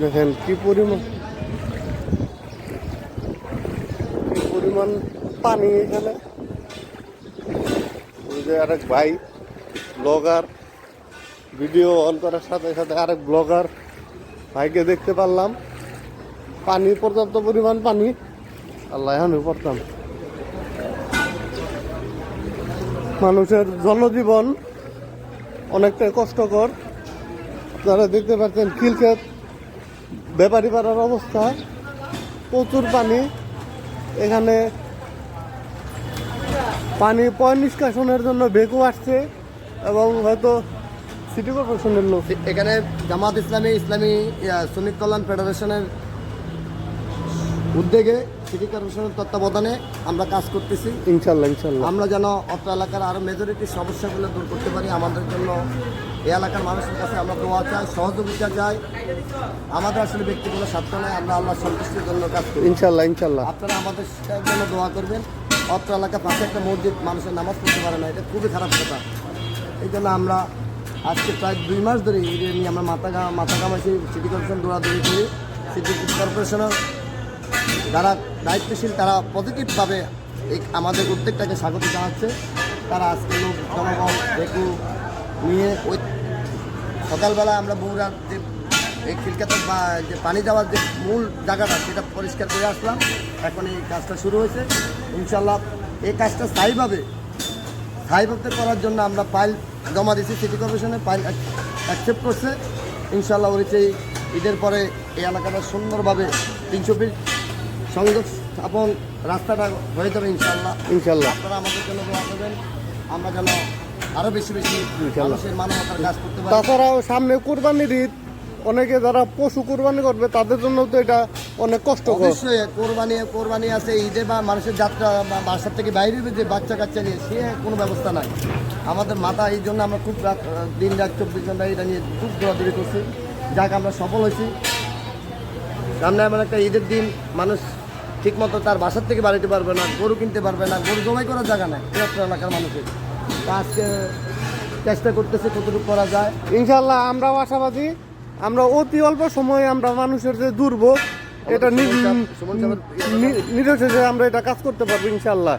দেখেন কি পরিমাণ কি পরিমাণ পানি এখানে। ওই যে আরেক ভাই ব্লগার ভিডিও অন করার সাথে সাথে আরেক ব্লগার ভাইকে দেখতে পারলাম। পানি, পর্যাপ্ত পরিমাণ পানি। আল্লাহ এখন পড়তাম মানুষের জনজীবন অনেকটাই কষ্টকর। আপনারা দেখতে পাচ্ছেন খিলক্ষেত ব্যাপারী পাড়ার অবস্থা। প্রচুর পানি। এখানে পানি পয় নিষ্কাশনের জন্য বেকু আসছে এবং হয়তো সিটি কর্পোরেশনের লোক। এখানে জামাত ইসলামী ইসলামী শ্রমিক কল্যাণ ফেডারেশনের উদ্যোগে সিটি কর্পোরেশনের তত্ত্বাবধানে আমরা কাজ করতেছি। ইনশাল্লাহ ইনশাল্লাহ। আমরা যেন অত্র এলাকার আরও মেজরিটির সমস্যাগুলো দূর করতে পারি আমাদের জন্য এই এলাকার মানুষের কাছে আমরা দোয়া চাই সহযোগিতা চাই। আমাদের আসলে ব্যক্তিগত স্বার্থ নয় আমরা আল্লাহ সন্তুষ্টির জন্য কাজ করি। ইনশাল্লাহ ইনশাল্লাহ। আপনারা আমাদের জন্য দোয়া করবেন অত্র এলাকার পাশে একটা মসজিদ মানুষের নামাজ পড়তে পারে না এটা খুবই খারাপ কথা। এই জন্য আমরা আজকে প্রায় দুই মাস ধরে নিয়ে আমরা মাথা গা মাথা কামাইছি সিটি কর্পোরেশন দৌড়াদৌড়ি করি সিটি কর্পোরেশনের যারা দায়িত্বশীল, তারা পজিটিভভাবে এই আমাদের উদ্যোগটাকে স্বাগত জানাচ্ছে। তারা আজকে লোক, জনগণ একটু নিয়ে ওই সকালবেলা আমরা বগুড়ার যে এই খিলকাতে বা যে পানি যাওয়ার যে মূল জায়গাটা, সেটা পরিষ্কার করে আসলাম। এখন এই কাজটা শুরু হয়েছে। ইনশাল্লাহ এই কাজটা স্থায়ীভাবে স্থায়ীভাবে করার জন্য আমরা ফাইল জমা দিয়েছি, সিটি কর্পোরেশনে ফাইল অ্যাকসেপ্ট করছে। ইনশাল্লাহ ওই সেই ঈদের পরে এই এলাকাটা সুন্দরভাবে তিনশো ফিট সংযোগ স্থাপন রাস্তাটা হয়ে যাবে ইনশাল্লাহ ইনশাল্লাহ আপনারা আমাদের জন্য দোয়া করবেন। আমরা যেন আরও বেশি বেশি। মানুষের মানবতার কাজ করতে পারি। তাছাড়াও সামনে কোরবানির ঈদ। অনেকে যারা পশু কোরবানি করবে তাদের জন্য তো এটা অনেক কষ্ট অবশ্যই কোরবানি কোরবানি আছে ঈদে বা মানুষের যাত্রা বা বাসার থেকে বাইরে যে বাচ্চা কাচ্চা নিয়ে সে কোনো ব্যবস্থা নাই। আমাদের মাথা এই জন্য আমরা খুব রাত দিন রাত চব্বিশ ঘণ্টা এটা নিয়ে খুব দৌড়াদৌড়ি করছি। যাকে আমরা সফল হয়েছি। সামনে এমন একটা ঈদের দিন মানুষ ঠিকমতো তার বাসার থেকে বাড়িতে পারবে না গরু কিনতে পারবে না গরু জমাই করার জায়গা নাই একটা এলাকার মানুষের। আজকে চেষ্টা করতেছে কতটুকু করা যায়। ইনশাল্লাহ আমরাও আশাবাদী আমরা অতি অল্প সময়ে আমরা মানুষের যে দুর্ভোগ এটা নি- সুমন সাহেব- সুমন সাহেবের নি- নিরসে আমরা এটা কাজ করতে পারব ইনশাল্লাহ